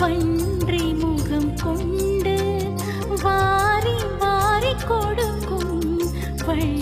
பன்றி முகம் கொண்டு வாரி வாரி கொடுக்கும் பள்ளி